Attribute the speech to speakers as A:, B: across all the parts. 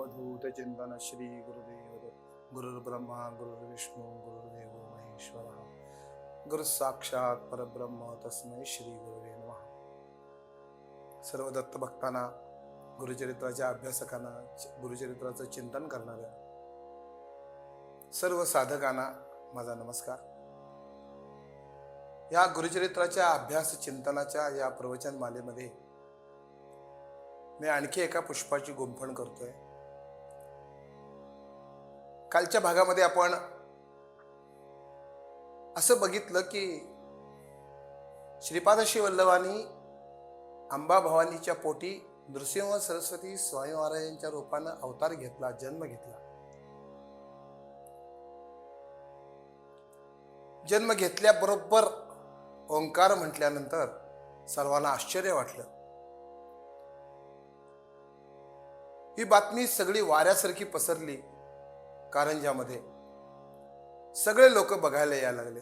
A: अवधूत चिंतन श्री गुरुदेव। गुरुर्ब्रह्मा गुरुर्विष्णू गुरुदेव महेश्वर। गुरु साक्षात परब्रह्म तस्मै श्री गुरुवे नमः। सर्व दत्त भक्तांना गुरुचरित्राच्या अभ्यासकांना गुरुचरित्राचं चिंतन करणाऱ्या सर्व साधकांना माझा नमस्कार. या गुरुचरित्राच्या अभ्यास चिंतनाच्या या प्रवचन मालेमध्ये मी आणखी एका पुष्पाची गुंफण करतोय. कालच्या भागामध्ये आपण असं बघितलं की श्रीपाद वल्लभांनी अंबा भवानीच्या पोटी नृसिंह सरस्वती स्वामी महाराजांच्या रूपानं अवतार घेतला जन्म घेतला. जन्म घेतल्याबरोबर ओंकार म्हटल्यानंतर सर्वांना आश्चर्य वाटलं. ही बातमी सगळी वाऱ्यासारखी पसरली. कारंजामध्ये सगळे लोक बघायला यायला लागले.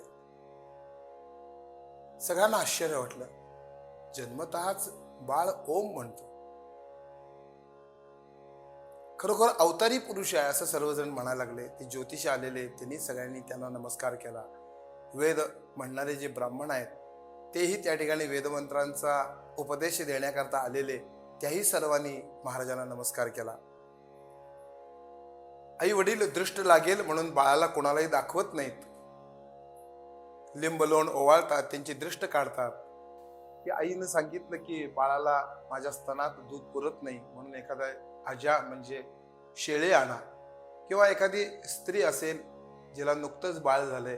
A: सगळ्यांना आश्चर्य वाटलं. जन्मतःच बाळ ओम म्हणतो. खरोखर अवतारी पुरुष आहे असं सर्वजण म्हणायला लागले. ते ज्योतिष आलेले त्यांनी सगळ्यांनी त्यांना नमस्कार केला. वेद म्हणणारे जे ब्राह्मण आहेत तेही त्या ठिकाणी वेदमंत्रांचा उपदेश देण्याकरता आलेले त्याही सर्वांनी महाराजांना नमस्कार केला. आई वडील दृष्ट लागेल म्हणून बाळाला कोणालाही दाखवत नाहीत. लिंब लोण ओवाळतात त्यांची दृष्ट काढतात. की आईनं सांगितलं की बाळाला माझ्या स्तनात दूध पुरत नाही म्हणून एखादा आजा म्हणजे शेळे आणा. किंवा एखादी स्त्री असेल जिला नुकतंच बाळ झालंय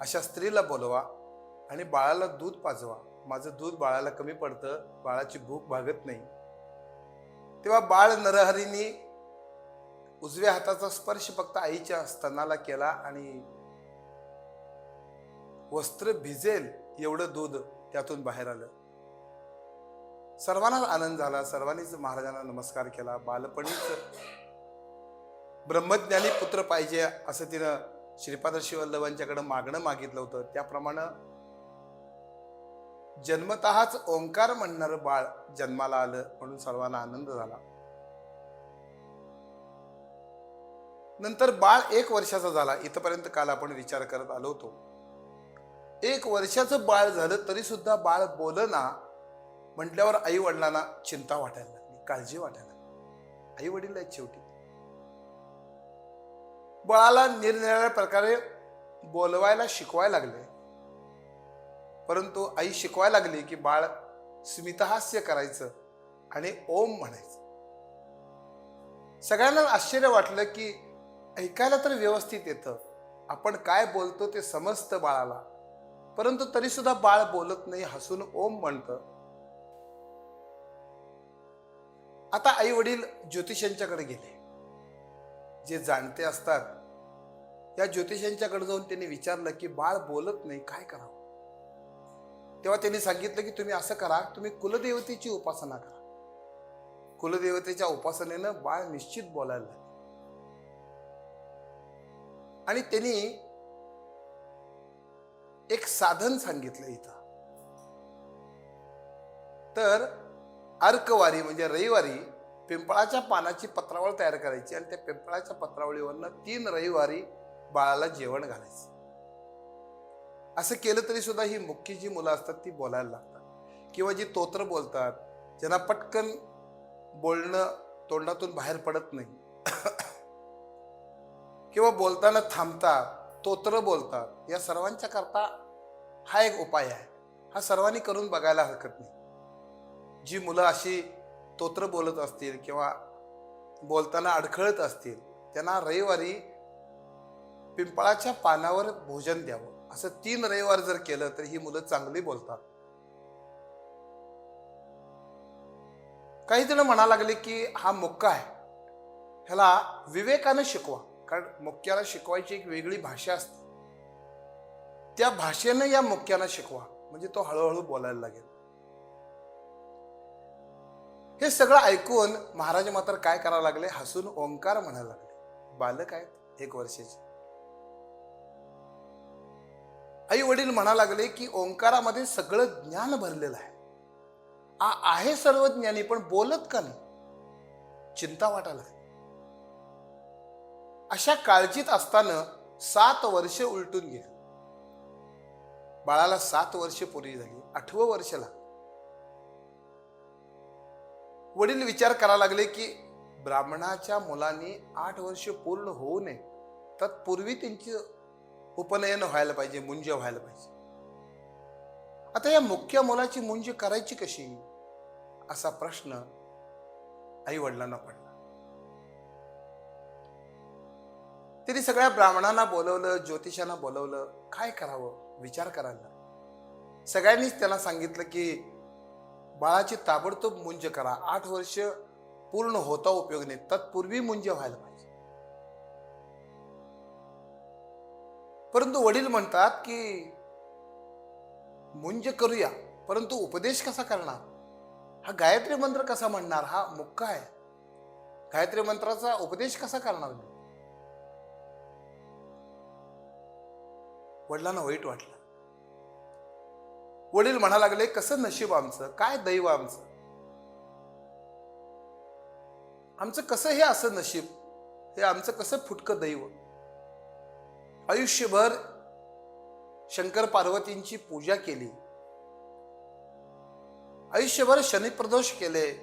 A: अशा स्त्रीला बोलवा आणि बाळाला दूध पाजवा. माझं दूध बाळाला कमी पडतं बाळाची भूक भागत नाही. तेव्हा बाळ नरहरीनी उजव्या हाताचा स्पर्श फक्त आईच्या स्तनाला केला आणि वस्त्र भिजेल एवढं दूध त्यातून बाहेर आलं. सर्वांनाच आनंद झाला. सर्वांनीच महाराजांना नमस्कार केला. बालपणीच ब्रह्मज्ञानी पुत्र पाहिजे असं तिनं श्रीपाद शिवल्लभांच्याकडे मागणं मागितलं होतं. त्याप्रमाणे जन्मतःच ओंकार म्हणणारं बाळ जन्माला आलं म्हणून सर्वांना आनंद झाला. नंतर बाळ एक वर्षाचा झाला. इथपर्यंत काल आपण विचार करत आलो होतो. एक वर्षाचं बाळ झालं तरी सुद्धा बाळ बोलना म्हटल्यावर आई वडिलांना चिंता वाटायला लागली काळजी वाटायला लागली. आई वडील आहेत शेवटी. बाळाला निरनिराळ्या प्रकारे बोलवायला शिकवायला लागले. परंतु आई शिकवायला लागली की बाळ स्मितहास्य करायचं आणि ओम म्हणायचं. सगळ्यांना आश्चर्य वाटलं की ऐकायला तर व्यवस्थित येतं. आपण काय बोलतो ते समजतं बाळाला. परंतु तरीसुद्धा बाळ बोलत नाही हसून ओम म्हणतं. आता आई वडील ज्योतिषांच्याकडे गेले. जे जाणते असतात या ज्योतिषांच्याकडे जाऊन त्यांनी विचारलं की बाळ बोलत नाही काय करावं? तेव्हा त्यांनी सांगितलं की तुम्ही असं करा तुम्ही कुलदेवतेची उपासना करा. कुलदेवतेच्या उपासनेनं बाळ निश्चित बोलायला लागेल. आणि त्यांनी एक साधन सांगितलं इथं. तर अर्कवारी म्हणजे रविवारी पिंपळाच्या पानाची पत्रावळ तयार करायची आणि त्या पिंपळाच्या पत्रावळीवरनं तीन रविवारी बाळाला जेवण घालायचं. असं केलं तरी सुद्धा ही मुख्य जी मुलं असतात ती बोलायला लागतात. किंवा जी तोत्र बोलतात ज्यांना पटकन बोलणं तोंडातून बाहेर पडत नाही. किंवा बोलताना थांबतात तोत्र बोलतात या सर्वांच्या करता हा एक उपाय आहे. हा सर्वांनी करून बघायला हरकत नाही. जी मुलं अशी तोत्र बोलत असतील किंवा बोलताना अडखळत असतील त्यांना रविवारी पिंपळाच्या पानावर भोजन द्यावं. असं तीन रविवार जर केलं तर ही मुलं चांगली बोलतात. काही जण म्हणा लागले की हा मुक्का आहे. ह्याला विवेकानं शिकवा. कारण मुक्याला शिकवायची एक वेगळी भाषा असते. त्या भाषेनं या मुक्याला शिकवा. म्हणजे तो हळूहळू बोलायला लागेल. हे सगळं ऐकून महाराज मात्र काय करायला लागले? हसून ओंकार म्हणायला लागले. बालक आहेत एक वर्षाचे. आई वडील म्हणा लागले की ओंकारामध्ये सगळं ज्ञान भरलेलं आहे. आ- आहे सर्व ज्ञानी पण बोलत का नाही? चिंता वाटायला लागली. अशा काळजीत असताना सात वर्ष उलटून गेली. बाळाला सात वर्ष पूर्वी झाली आठवं वर्षाला. वडील विचार करायला लागले की ब्राह्मणाच्या मुलांनी आठ वर्ष पूर्ण होऊ नये. तत्पूर्वी त्यांची उपनयन व्हायला पाहिजे मुंज व्हायला पाहिजे. आता या मुख्य मुलाची मुंज करायची कशी? असा प्रश्न आई वडिलांना पडला. त्यांनी सगळ्या ब्राह्मणांना बोलवलं ज्योतिषांना बोलवलं. काय करावं? विचार करायला. सगळ्यांनीच त्यांना सांगितलं की बाळाची ताबडतोब मुंज करा. आठ वर्ष पूर्ण होता उपयोग नाही तत्पूर्वी मुंज व्हायला पाहिजे. परंतु वडील म्हणतात की मुंज करूया परंतु उपदेश कसा करणार? हा गायत्री मंत्र कसा म्हणणार? हा मुक्का आहे. गायत्री मंत्राचा उपदेश कसा करणार वडिलांना वाईट वाटलं. वडील म्हणा लागले कसं नशीब आमचं? काय दैव आमचं? आमचं कसं हे असं नशीब? हे आमचं कसं फुटकं दैव? आयुष्यभर शंकर पार्वतींची पूजा केली. आयुष्यभर शनिप्रदोष केले.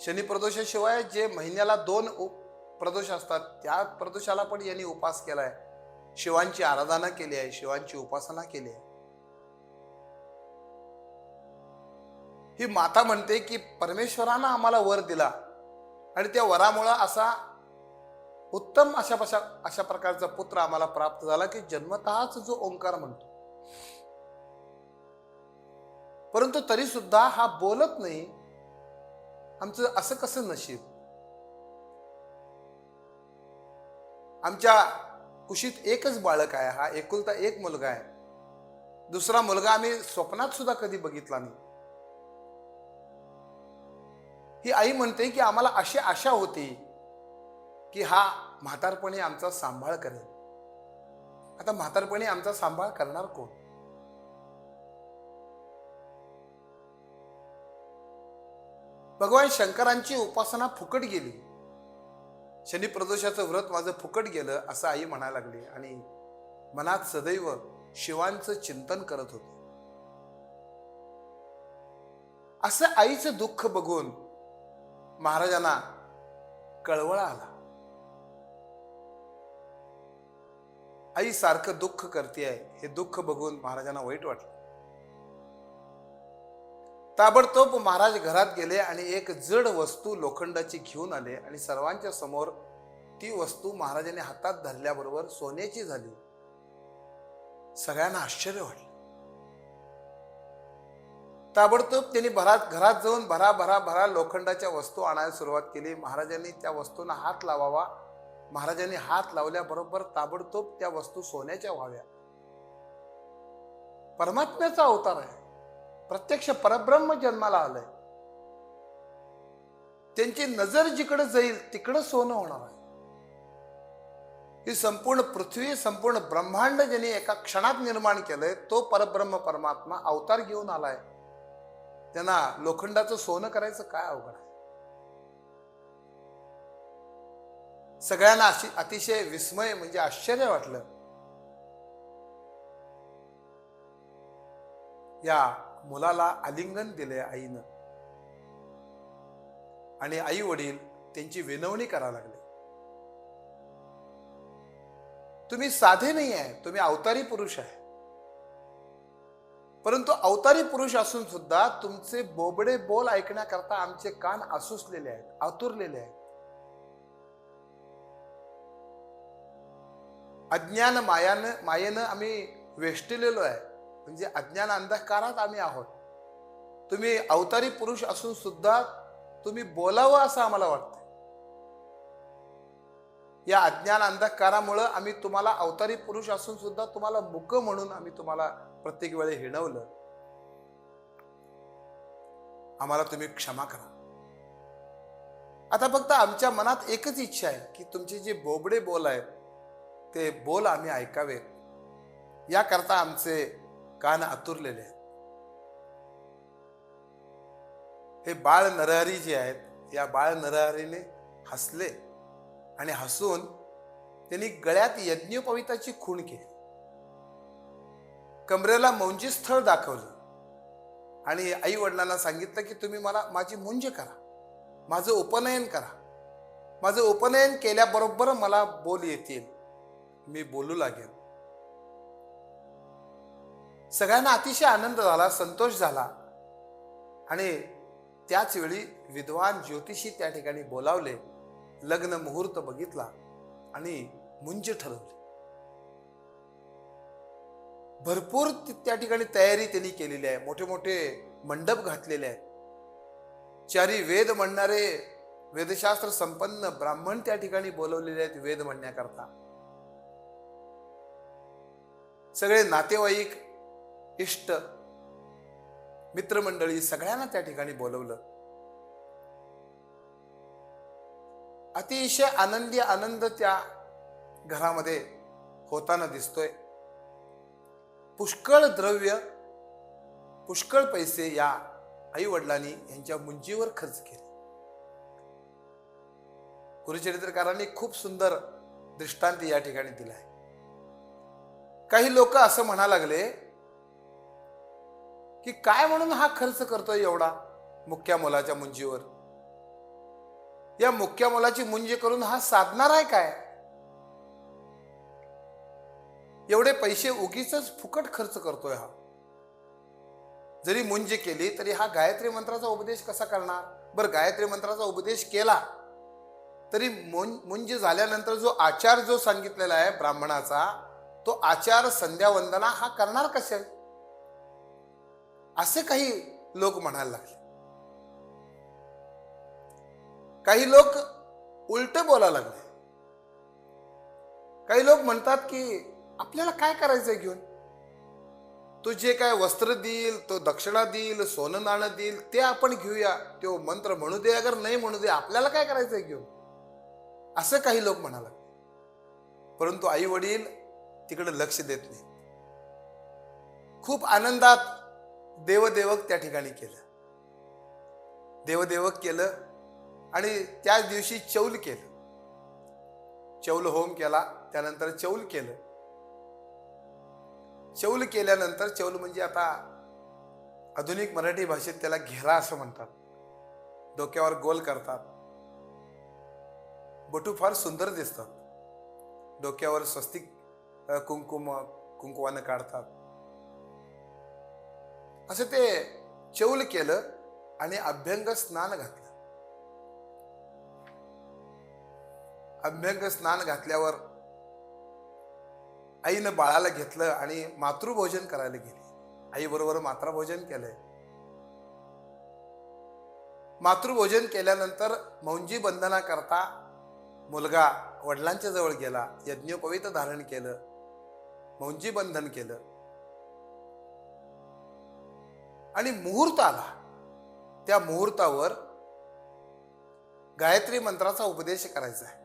A: शनिप्रदोषाशिवाय जे महिन्याला दोन उप प्रदोष असतात त्या प्रदोषाला पण यांनी उपास केलाय. शिवांची आराधना केली आहे शिवांची उपासना केली आहे. ही माता म्हणते की परमेश्वरानं आम्हाला वर दिला आणि त्या वरामुळं असा उत्तम अशा पशा अशा प्रकारचा पुत्र आम्हाला प्राप्त झाला की जन्मतःच जो ओंकार म्हणतो. परंतु तरी सुद्धा हा बोलत नाही. आमचं असं कसं नशीब? आमच्या कुशीत एकच बाळक आहे हा एकुलता एक मुलगा आहे. दुसरा मुलगा आम्ही स्वप्नात सुद्धा कधी बघितला नाही. ही आई म्हणते की आम्हाला अशी आशा होती की हा म्हातारपणी आमचा सांभाळ करेल. आता म्हातारपणी आमचा सांभाळ करणार कोण? भगवान शंकरांची उपासना फुकट गेली. शनिप्रदोषाचं व्रत माझं फुकट गेलं असं आई म्हणायला लागली. आणि मनात सदैव शिवांचं चिंतन करत होते. असं आईचं दुःख बघून महाराजांना कळवळा आला. आई सारखं दुःख करते आहे हे दुःख बघून महाराजांना वाईट वाटलं. ताबडतोब महाराज घरात गेले आणि एक जड वस्तू लोखंडाची घेऊन आले आणि सर्वांच्या समोर ती वस्तू महाराजांनी हातात धरल्याबरोबर सोन्याची झाली. सगळ्यांना आश्चर्य वाटलं. ताबडतोब त्यांनी भरात घरात जाऊन भरा भरा भरा लोखंडाच्या वस्तू आणायला सुरुवात केली. महाराजांनी त्या वस्तूंना हात लावावा. महाराजांनी हात लावल्याबरोबर ताबडतोब त्या वस्तू सोन्याच्या व्हाव्या. परमात्म्याचा अवतार आहे. प्रत्यक्ष परब्रह्म जन्माला आलंय. त्यांची नजर जिकडे जाईल तिकडं सोनं होणार आहे. ही संपूर्ण पृथ्वी संपूर्ण ब्रह्मांड ज्यांनी एका क्षणात निर्माण केलंय तो परब्रह्म परमात्मा अवतार घेऊन आलाय. त्यांना लोखंडाचं सोनं करायचं काय अवघड आहे? सगळ्यांना अशी अतिशय विस्मय म्हणजे आश्चर्य वाटलं. या मुलाला आलिंगन दिले आईनं. आणि आई वडील त्यांची विनवणी करायला लागले. तुम्ही साधे नाही आहे तुम्ही अवतारी पुरुष आहे. परंतु अवतारी पुरुष असून सुद्धा तुमचे बोबडे बोल ऐकण्याकरता आमचे कान आसुसलेले आहेत आतुरलेले आहेत. अज्ञान मायानं मायेनं आम्ही वेष्टिलेलो आहे. म्हणजे अज्ञान अंधकारात आम्ही आहोत. तुम्ही अवतारी पुरुष असून सुद्धा तुम्ही बोलावं असं आम्हाला वाटतं या अज्ञान अंधकारामुळं आम्ही तुम्हाला अवतारी पुरुष असून सुद्धा तुम्हाला मुक म्हणून आम्ही तुम्हाला प्रत्येक वेळी हिणवलं. आम्हाला तुम्ही क्षमा करा. आता फक्त आमच्या मनात एकच इच्छा आहे की तुमचे जे बोबडे बोल आहेत ते बोल आम्ही ऐकावेत. याकरता आमचे कान आतुरलेले आहेत. हे बाळ नरहरी जे आहेत या बाळ नरहरीने हसले आणि हसून त्यांनी गळ्यात यज्ञोपविताची खूण केली. कमरेला मौंजी स्थळ दाखवलं आणि आई वडिलांना सांगितलं की तुम्ही मला माझी मुंज करा माझं उपनयन करा. माझं उपनयन केल्याबरोबर मला बोल येतील. मी बोलू लागेल सगळ्यांना अतिशय आनंद झाला संतोष झाला. आणि त्याच वेळी विद्वान ज्योतिषी त्या ठिकाणी बोलावले लग्न मुहूर्त बघितला आणि मुंज ठरवले. भरपूर त्या ठिकाणी तयारी त्यांनी केलेली आहे मोठे मोठे मंडप घातलेले आहेत. चारी वेद म्हणणारे वेदशास्त्र संपन्न ब्राह्मण त्या ठिकाणी बोलवलेले आहेत वेद म्हणण्याकरता. सगळे नातेवाईक इष्ट मित्रमंडळी सगळ्यांना त्या ठिकाणी बोलवलं. अतिशय आनंदी आनंद त्या घरामध्ये होताना दिसतोय. पुष्कळ द्रव्य पुष्कळ पैसे या आई वडिलांनी यांच्या मुंजीवर खर्च केले. गुरुचरित्रकारांनी खूप सुंदर दृष्टांत या ठिकाणी दिलाय. काही लोक असं म्हणा लागले की काय म्हणून हा खर्च करतोय एवढा मुख्या मुलाच्या मुंजीवर? या मुख्या मुलाची मुंजी करून हा साधणार आहे काय? एवढे पैसे उगीच फुकट खर्च करतोय हा. जरी मुंज केली तरी हा गायत्री मंत्राचा उपदेश कसा करणार? बरं गायत्री मंत्राचा उपदेश केला तरी मुं- मुंज झाल्यानंतर जो आचार जो सांगितलेला आहे ब्राह्मणाचा तो आचार संध्यावंदना हा करणार कसे असे काही लोक म्हणायला लागले. काही लोक उलट बोलायला लागले. काही लोक म्हणतात की आपल्याला काय करायचंय घेऊन? तो जे काय वस्त्र देईल तो दक्षिणा देईल सोनं नाणं देईल ते आपण घेऊया. तो मंत्र म्हणू दे अगर नाही म्हणू दे आपल्याला काय करायचंय घेऊन? असं काही लोक म्हणाला परंतु आई वडील तिकडे लक्ष देत नाही खूप आनंदात देवदेवक त्या ठिकाणी केलं. देवदेवक केलं आणि त्याच दिवशी चौल केलं. चौल होम केला त्यानंतर चौल केलं. चौल केल्यानंतर चौल म्हणजे आता आधुनिक मराठी भाषेत त्याला घेरा असं म्हणतात. डोक्यावर गोल करतात. बटू फार सुंदर दिसतात. डोक्यावर स्वस्तिक कुंकुम कुंकुवानं काढतात. असं ते चौल केलं आणि अभ्यंग स्नान घातलं. अभ्यंग स्नान घातल्यावर आईनं बाळाला घेतलं आणि मातृभोजन करायला गेली. आई बरोबर मात्राभोजन केलंय. मातृभोजन केल्यानंतर मौंजी बंधना करता मुलगा वडिलांच्या जवळ गेला. यज्ञोपवित धारण केलं. मौंजी बंधन केलं. आणि मुहूर्त आला. त्या मुहूर्तावर गायत्री मंत्राचा उपदेश करायचा आहे.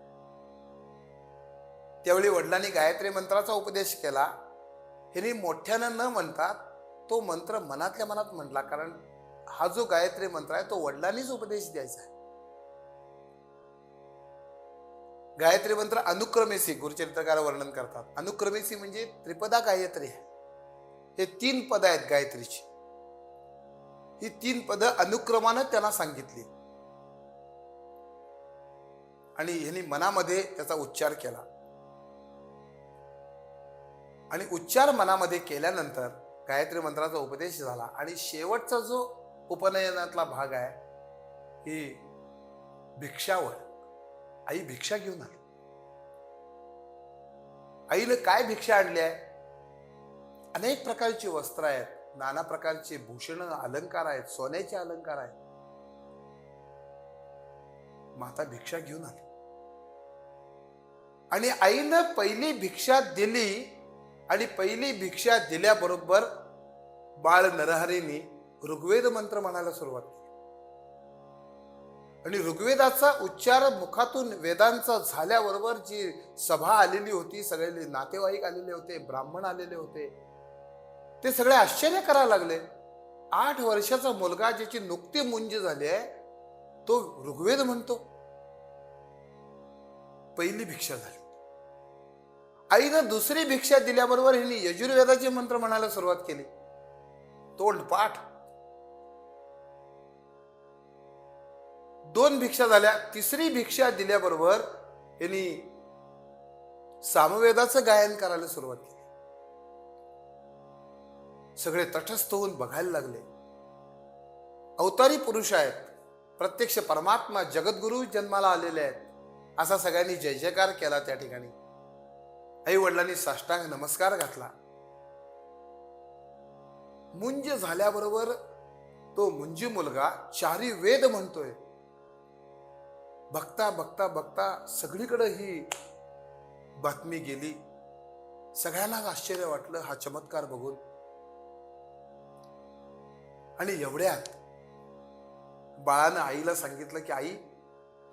A: त्यावेळी वडिलांनी गायत्री मंत्राचा उपदेश केला. ह्यांनी मोठ्यानं न म्हणतात तो मंत्र मनातल्या मनात म्हटला कारण हा जो गायत्री मंत्र आहे तो वडिलांनीच उपदेश द्यायचा आहे. गायत्री मंत्र अनुक्रमेसी गुरुचरित्रकार वर्णन करतात. अनुक्रमेसी म्हणजे त्रिपदा गायत्री. आहे हे तीन पद आहेत गायत्रीची. ही तीन पद अनुक्रमानं त्यांना सांगितली. आणि ह्यांनी मनामध्ये त्याचा उच्चार केला. आणि उच्चार मनामध्ये केल्यानंतर गायत्री मंत्राचा उपदेश झाला. आणि शेवटचा जो उपनयनातला भाग आहे ही भिक्षावळ आई भिक्षा घेऊन आली. आईने काय भिक्षा आणली आहे? अनेक प्रकारची वस्त्र आहेत. नाना प्रकारचे भूषण अलंकार आहेत सोन्याचे अलंकार आहेत. माता भिक्षा घेऊन आली. आणि आईनं पहिली भिक्षा दिली आणि पहिली भिक्षा दिल्याबरोबर बाळ नरहरीने ऋग्वेद मंत्र म्हणायला सुरुवात केली. आणि ऋग्वेदाचा उच्चार मुखातून वेदांचा झाल्याबरोबर जी सभा आलेली होती सगळे नातेवाईक आलेले होते ब्राह्मण आलेले होते ते सगळे आश्चर्य करायला लागले. आठ वर्षाचा मुलगा ज्याची नुकती मुंज झाली आहे तो ऋग्वेद म्हणतो. पहिली भिक्षा झाली. आईनं दुसरी भिक्षा दिल्याबरोबर हिने यजुर्वेदाचे मंत्र म्हणायला सुरुवात केली. तोंडपाठ दोन भिक्षा झाल्या. तिसरी भिक्षा दिल्याबरोबर यांनी सामवेदाचं गायन करायला सुरुवात केली. सगळे तटस्थ होऊन बघायला लागले. अवतारी पुरुष आहेत. प्रत्यक्ष परमात्मा जगद्गुरु जन्माला आलेले आहेत. असा सगळ्यांनी जय जयकार केला त्या ठिकाणी. आई वडिलांनी साष्टांग नमस्कार घातला. मुंज झाल्याबरोबर तो मुंजी मुलगा चारी वेद म्हणतोय. बघता बघता बघता सगळीकडे ही बातमी गेली. सगळ्यांनाच आश्चर्य वाटलं हा चमत्कार बघून. आणि एवढ्यात बाळानं आईला सांगितलं की आई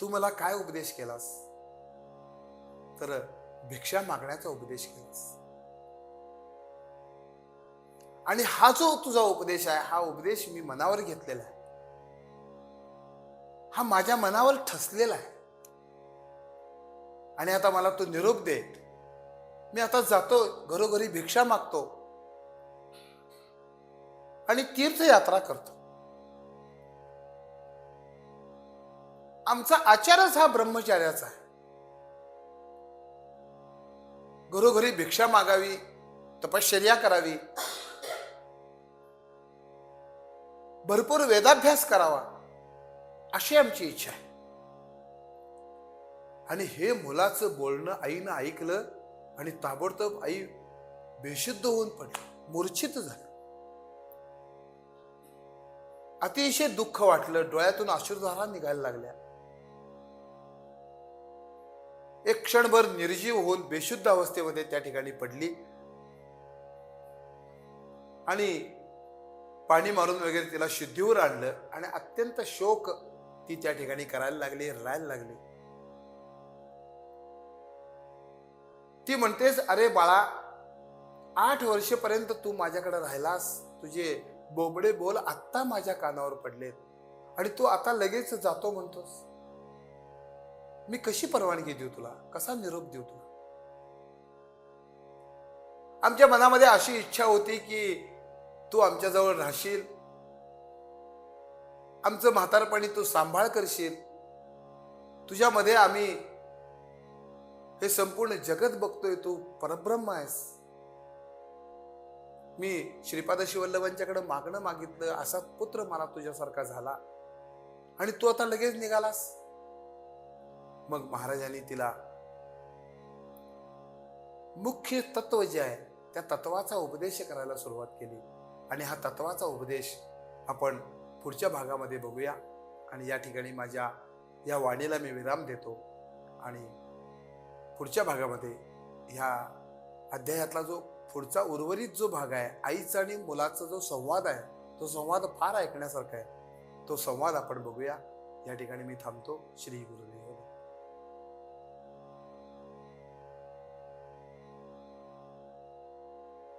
A: तू मला काय उपदेश केलास? तर भिक्षा मागण्याचा उपदेश केलास. आणि हा जो तुझा उपदेश आहे हा उपदेश मी मनावर घेतलेला आहे. हा माझ्या मनावर ठसलेला आहे. आणि आता मला तो निरोप दे मी आता जातो घरोघरी भिक्षा मागतो. आणि तीर्थयात्रा करतो. आमचा आचारच हा ब्रह्मचार्याचा आहे. घरोघरी भिक्षा मागावी तपश्चर्या करावी. भरपूर वेदाभ्यास करावा अशी आमची इच्छा आहे. आणि हे मुलाचं बोलणं आईनं ऐकलं आणि ताबडतोब आई बेशुद्ध होऊन पडली मूर्छित झाली. अतिशय दुःख वाटलं. डोळ्यातून अश्रुधारा निघायला लागल्या. एक क्षणभर निर्जीव होऊन बेशुद्ध अवस्थेमध्ये त्या ठिकाणी पडली. आणि पाणी मारून वगैरे तिला शुद्धीवर आणलं आणि अत्यंत शोक ती त्या ठिकाणी करायला लागली राहायला लागली. ती म्हणतेस अरे बाळा आठ वर्षेपर्यंत तू माझ्याकडे राहिलास. तुझे बोबडे बोल आत्ता माझ्या कानावर पडलेत. आणि तू आता लगेच जातो म्हणतोस. मी कशी परवानगी देऊ तुला? कसा निरोप देऊ तुला? आमच्या मनामध्ये अशी इच्छा होती की तू आमच्याजवळ राहशील. आमचं म्हातारपणी तू सांभाळ करशील. तुझ्यामध्ये आम्ही हे संपूर्ण जगत बघतोय तू. परब्रह्म आहेस. मी श्रीपाद शिवल्लभांच्याकडे मागणं मागितलं असा पुत्र मला तुझ्यासारखा झाला. आणि तू आता लगेच निघालास. मग महाराजांनी तिला मुख्य तत्व जे आहे त्या तत्वाचा उपदेश करायला सुरुवात केली. आणि हा तत्वाचा उपदेश आपण पुढच्या भागामध्ये बघूया. आणि या ठिकाणी माझ्या या वाणीला मी विराम देतो. आणि पुढच्या भागामध्ये ह्या अध्यायातला जो पुढचा उर्वरित जो भाग आहे आईचा आणि मुलाचा जो संवाद आहे तो संवाद फार ऐकण्यासारखा आहे. तो संवाद आपण बघूया. या ठिकाणी मी थांबतो. श्री गुरुदेव.